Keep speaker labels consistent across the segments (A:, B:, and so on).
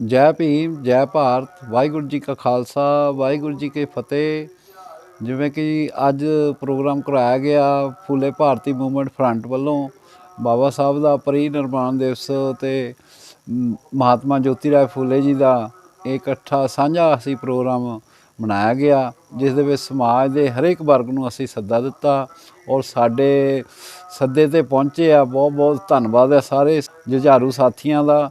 A: ਜੈ ਭੀਮ, ਜੈ ਭਾਰਤ, ਵਾਹਿਗੁਰੂ ਜੀ ਕਾ ਖਾਲਸਾ, ਵਾਹਿਗੁਰੂ ਜੀ ਕੀ ਫਤਿਹ। ਜਿਵੇਂ ਕਿ ਅੱਜ ਪ੍ਰੋਗਰਾਮ ਕਰਾਇਆ ਗਿਆ ਫੂਲੇ ਭਾਰਤੀ ਮੂਵਮੈਂਟ ਫਰੰਟ ਵੱਲੋਂ ਬਾਬਾ ਸਾਹਿਬ ਦਾ ਪਰੀ ਨਿਰਮਾਣ ਦਿਵਸ ਤੇ ਮਹਾਤਮਾ ਜੋਤੀ ਰਾਏ ਫੂਲੇ ਜੀ ਦਾ ਇਹ ਇਕੱਠਾ ਸਾਂਝਾ ਅਸੀਂ ਪ੍ਰੋਗਰਾਮ ਮਨਾਇਆ ਗਿਆ, ਜਿਸ ਦੇ ਵਿੱਚ ਸਮਾਜ ਦੇ ਹਰੇਕ ਵਰਗ ਨੂੰ ਅਸੀਂ ਸੱਦਾ ਦਿੱਤਾ ਔਰ ਸਾਡੇ ਸੱਦੇ ਤੇ ਪਹੁੰਚੇ ਆ। ਬਹੁਤ ਬਹੁਤ ਧੰਨਵਾਦ ਹੈ ਸਾਰੇ ਜੁਝਾਰੂ ਸਾਥੀਆਂ ਦਾ।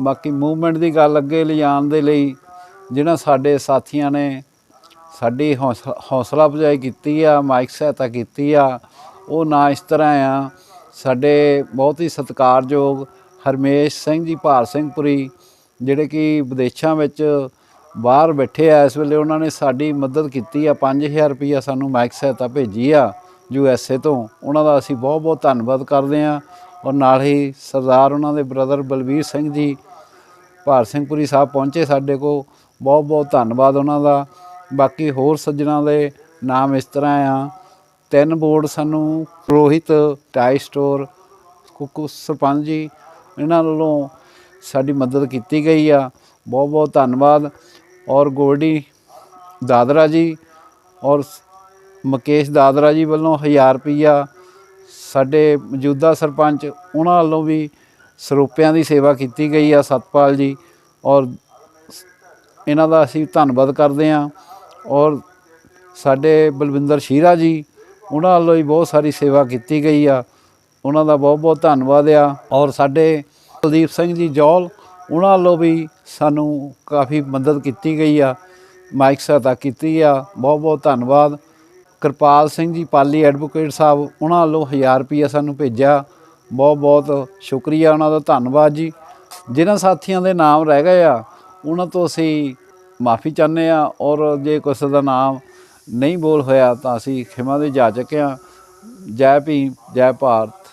A: ਬਾਕੀ ਮੂਵਮੈਂਟ ਦੀ ਗੱਲ ਅੱਗੇ ਲਿਜਾਣ ਦੇ ਲਈ ਜਿਹਨਾਂ ਸਾਡੇ ਸਾਥੀਆਂ ਨੇ ਸਾਡੀ ਹੌਸ- ਹੌਸਲਾ ਅਫਜ਼ਾਈ ਕੀਤੀ ਆ, ਮਾਈਕ ਸਹਾਇਤਾ ਕੀਤੀ ਆ, ਉਹ ਨਾ ਇਸ ਤਰ੍ਹਾਂ ਆ। ਸਾਡੇ ਬਹੁਤ ਹੀ ਸਤਿਕਾਰਯੋਗ ਹਰਮੇਸ਼ ਸਿੰਘ ਜੀ, ਭਾਰ ਸਿੰਘਪੁਰੀ, ਜਿਹੜੇ ਕਿ ਵਿਦੇਸ਼ਾਂ ਵਿੱਚ ਬਾਹਰ ਬੈਠੇ ਆ, ਇਸ ਵੇਲੇ ਉਹਨਾਂ ਨੇ ਸਾਡੀ ਮਦਦ ਕੀਤੀ ਆ। 5000 ਰੁਪਈਆ ਸਾਨੂੰ ਮਾਈਕ ਸਹਾਇਤਾ ਭੇਜੀ ਆ ਯੂ ਐਸ ਏ ਤੋਂ। ਉਹਨਾਂ ਦਾ ਅਸੀਂ ਬਹੁਤ ਬਹੁਤ ਧੰਨਵਾਦ ਕਰਦੇ ਆ। ਔਰ ਨਾਲ ਹੀ ਸਰਦਾਰ ਉਹਨਾਂ ਦੇ ਬ੍ਰਦਰ ਬਲਬੀਰ ਸਿੰਘ ਜੀ, ਭਾਰ ਸਿੰਘਪੁਰੀ ਸਾਹਿਬ ਪਹੁੰਚੇ ਸਾਡੇ ਕੋ ਬਹੁਤ ਬਹੁਤ ਧੰਨਵਾਦ ਉਹਨਾਂ ਦਾ। ਬਾਕੀ ਹੋਰ ਸੱਜਣਾ ਦੇ ਨਾਮ ਇਸ ਤਰ੍ਹਾਂ ਆ। ਤਿੰਨ ਬੋਰਡ ਸਾਨੂੰ ਰੋਹਿਤ ਟਾਈ ਸਟੋਰ, ਕੁੱਕੂ ਸਰਪੰਚ ਜੀ, ਇਹਨਾਂ ਵੱਲੋਂ ਸਾਡੀ ਮਦਦ ਕੀਤੀ ਗਈ ਆ। ਬਹੁਤ ਬਹੁਤ ਧੰਨਵਾਦ। ਔਰ ਗੋਲਡੀ ਦਾਦਰਾ ਜੀ ਔਰ ਸ- ਮੁਕੇਸ਼ ਦਾਦਰਾ ਜੀ ਵੱਲੋਂ 1000 ਰੁਪਈਆ ਸਾਡੇ ਮੌਜੂਦਾ ਸਰਪੰਚ, ਉਹਨਾਂ ਵੱਲੋਂ ਵੀ ਸਰੋਪਿਆਂ ਦੀ ਸੇਵਾ ਕੀਤੀ ਗਈ ਆ ਸਤਪਾਲ ਜੀ ਔਰ ਇਹਨਾਂ ਦਾ ਅਸੀਂ ਧੰਨਵਾਦ ਕਰਦੇ ਹਾਂ ਔਰ ਸਾਡੇ ਬਲਵਿੰਦਰ ਸ਼ੀਰਾ ਜੀ, ਉਹਨਾਂ ਵੱਲੋਂ ਵੀ ਬਹੁਤ ਸਾਰੀ ਸੇਵਾ ਕੀਤੀ ਗਈ ਆ। ਉਹਨਾਂ ਦਾ ਬਹੁਤ ਬਹੁਤ ਧੰਨਵਾਦ ਆ ਔਰ ਸਾਡੇ ਕੁਲਦੀਪ ਸਿੰਘ ਜੀ ਜੌਲ, ਉਹਨਾਂ ਵੱਲੋਂ ਵੀ ਸਾਨੂੰ ਕਾਫੀ ਮਦਦ ਕੀਤੀ ਗਈ ਆ, ਮਾਈਕ ਸਹਾਇਤਾ ਕੀਤੀ ਆ। ਬਹੁਤ ਬਹੁਤ ਧੰਨਵਾਦ ਕਿਰਪਾਲ ਸਿੰਘ ਜੀ ਪਾਲੀ ਐਡਵੋਕੇਟ ਸਾਹਿਬ, ਉਹਨਾਂ ਵੱਲੋਂ 1000 ਰੁਪਈਆ ਸਾਨੂੰ ਭੇਜਿਆ। ਬਹੁਤ ਬਹੁਤ ਸ਼ੁਕਰੀਆ ਉਹਨਾਂ ਦਾ, ਧੰਨਵਾਦ ਜੀ। ਜਿਨ੍ਹਾਂ ਸਾਥੀਆਂ ਦੇ ਨਾਮ ਰਹਿ ਗਏ ਆ, ਉਹਨਾਂ ਤੋਂ ਅਸੀਂ ਮਾਫੀ ਚਾਹੁੰਦੇ ਆ ਔਰ ਜੇ ਕਿਸੇ ਦਾ ਨਾਮ ਨਹੀਂ ਬੋਲ ਹੋਇਆ ਤਾਂ ਅਸੀਂ ਖਿਮਾ ਦੇ ਜਾ ਜਾਚਕ ਆ। ਜੈ ਭੀਮ, ਜੈ ਭਾਰਤ।